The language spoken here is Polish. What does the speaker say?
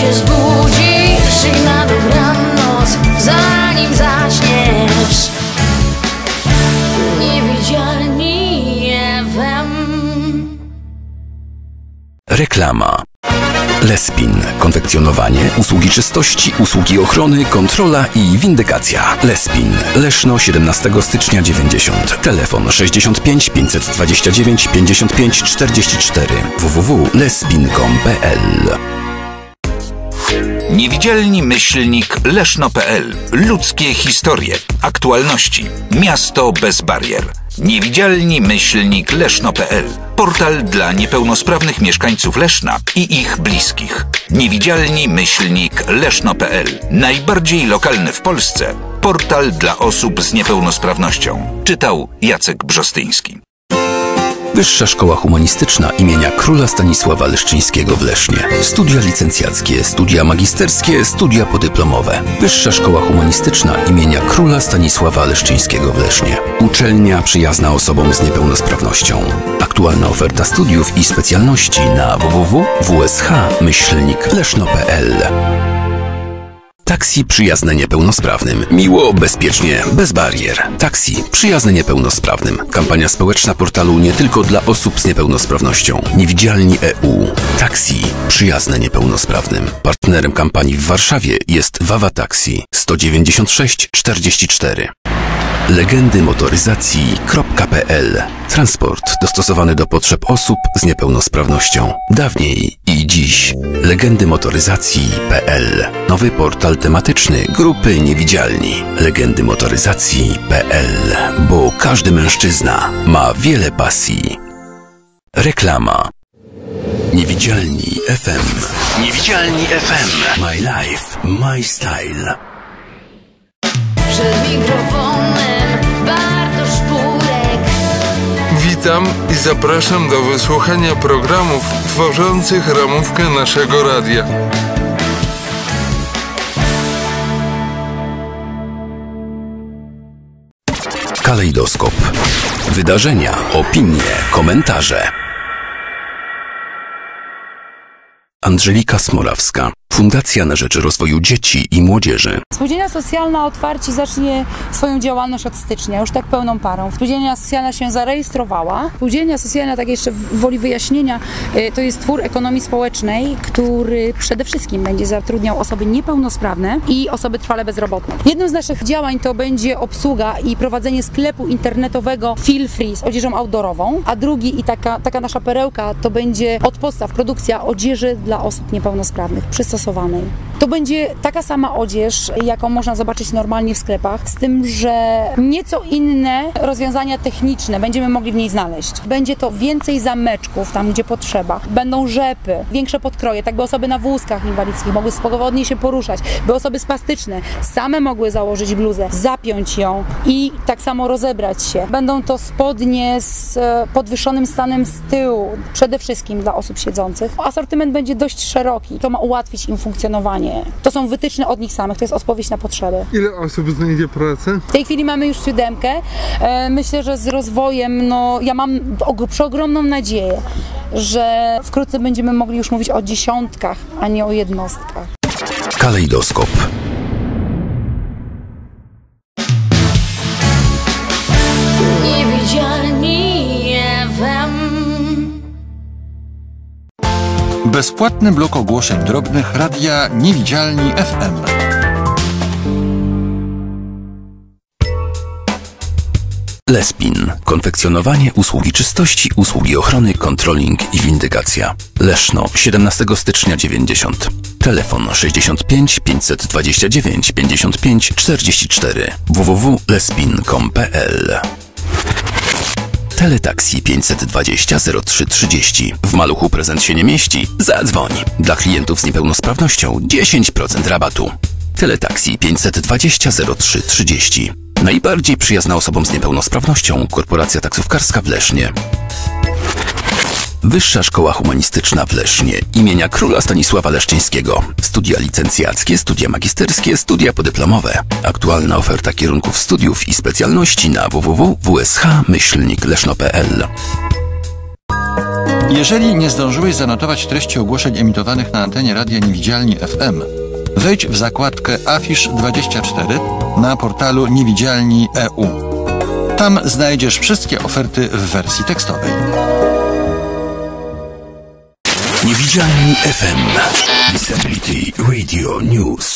się zbudzisz i na dobranoc, zanim zaśniesz. Niewidzialni FM. Reklama. Lespin. Konfekcjonowanie, usługi czystości, usługi ochrony, kontrola i windykacja. Lespin. Leszno 17 stycznia 90. Telefon 65 529 55 44 www.lespin.com.pl Niewidzialni myślnik leszno.pl. Ludzkie historie, aktualności. Miasto bez barier. Niewidzialni myślnik leszno.pl. Portal dla niepełnosprawnych mieszkańców Leszna i ich bliskich. Niewidzialni myślnik leszno.pl. Najbardziej lokalny w Polsce. Portal dla osób z niepełnosprawnością. Czytał Jacek Brzostyński. Wyższa Szkoła Humanistyczna imienia Króla Stanisława Leszczyńskiego w Lesznie. Studia licencjackie, studia magisterskie, studia podyplomowe. Wyższa Szkoła Humanistyczna imienia Króla Stanisława Leszczyńskiego w Lesznie. Uczelnia przyjazna osobom z niepełnosprawnością. Aktualna oferta studiów i specjalności na www.wsh-leszno.pl Taksi przyjazne niepełnosprawnym. Miło, bezpiecznie, bez barier. Taksi przyjazne niepełnosprawnym. Kampania społeczna portalu nie tylko dla osób z niepełnosprawnością. Niewidzialni EU. Taksi przyjazne niepełnosprawnym. Partnerem kampanii w Warszawie jest Wawa Taxi 196 44. Legendy motoryzacji.pl Transport dostosowany do potrzeb osób z niepełnosprawnością. Dawniej i dziś. Legendy motoryzacji.pl Nowy portal tematyczny grupy Niewidzialni. Legendy motoryzacji.pl Bo każdy mężczyzna ma wiele pasji. Reklama. Niewidzialni FM. Niewidzialni FM. My life, my style. Przed mikrofonem Witam i zapraszam do wysłuchania programów tworzących ramówkę naszego radia. Kalejdoskop. Wydarzenia, opinie, komentarze. Angelika Smorawska. Fundacja na rzecz rozwoju dzieci i młodzieży. Spółdzielnia Socjalna Otwarci zacznie swoją działalność od stycznia, już tak pełną parą. Spółdzielnia Socjalna się zarejestrowała. Spółdzielnia Socjalna, tak jeszcze woli wyjaśnienia, y, to jest twór ekonomii społecznej, który przede wszystkim będzie zatrudniał osoby niepełnosprawne i osoby trwale bezrobotne. Jednym z naszych działań to będzie obsługa i prowadzenie sklepu internetowego Feel Free z odzieżą outdoorową, a drugi i taka, taka nasza perełka to będzie od podstaw produkcja odzieży dla osób niepełnosprawnych, przystosowanej. To będzie taka sama odzież, jaką można zobaczyć normalnie w sklepach, z tym, że nieco inne rozwiązania techniczne będziemy mogli w niej znaleźć. Będzie to więcej zameczków tam, gdzie potrzeba. Będą rzepy, większe podkroje, tak by osoby na wózkach inwalidzkich mogły swobodnie się poruszać, by osoby spastyczne same mogły założyć bluzę, zapiąć ją i tak samo rozebrać się. Będą to spodnie z e, podwyższonym stanem z tyłu, przede wszystkim dla osób siedzących. Asortyment będzie dość szeroki, to ma ułatwić im funkcjonowanie. To są wytyczne od nich samych, to jest odpowiedź na potrzeby. Ile osób znajdzie pracę? W tej chwili mamy już siódemkę. E, Myślę, że z rozwojem, no ja mam og- przeogromną nadzieję, że wkrótce będziemy mogli już mówić o dziesiątkach, a nie o jednostkach. Kalejdoskop. Bezpłatny blok ogłoszeń drobnych radia Niewidzialni FM. Lespin. Konfekcjonowanie, usługi czystości, usługi ochrony, kontroling i windykacja. Leszno, 17 stycznia 90. Telefon 65 529 55 44 www.lespin.com.pl Teletaxi 520 0330. W maluchu prezent się nie mieści? Zadzwoń. Dla klientów z niepełnosprawnością 10% rabatu. Teletaxi 520 0330. Najbardziej przyjazna osobom z niepełnosprawnością korporacja taksówkarska w Lesznie. Wyższa Szkoła Humanistyczna w Lesznie imienia Króla Stanisława Leszczyńskiego. Studia licencjackie, studia magisterskie, studia podyplomowe. Aktualna oferta kierunków studiów i specjalności na www.wsh-leszno.pl Jeżeli nie zdążyłeś zanotować treści ogłoszeń emitowanych na antenie Radia Niewidzialni FM, wejdź w zakładkę Afisz 24 na portalu Niewidzialni EU. Tam znajdziesz wszystkie oferty w wersji tekstowej. Niewidzialni FM. Disability Radio News.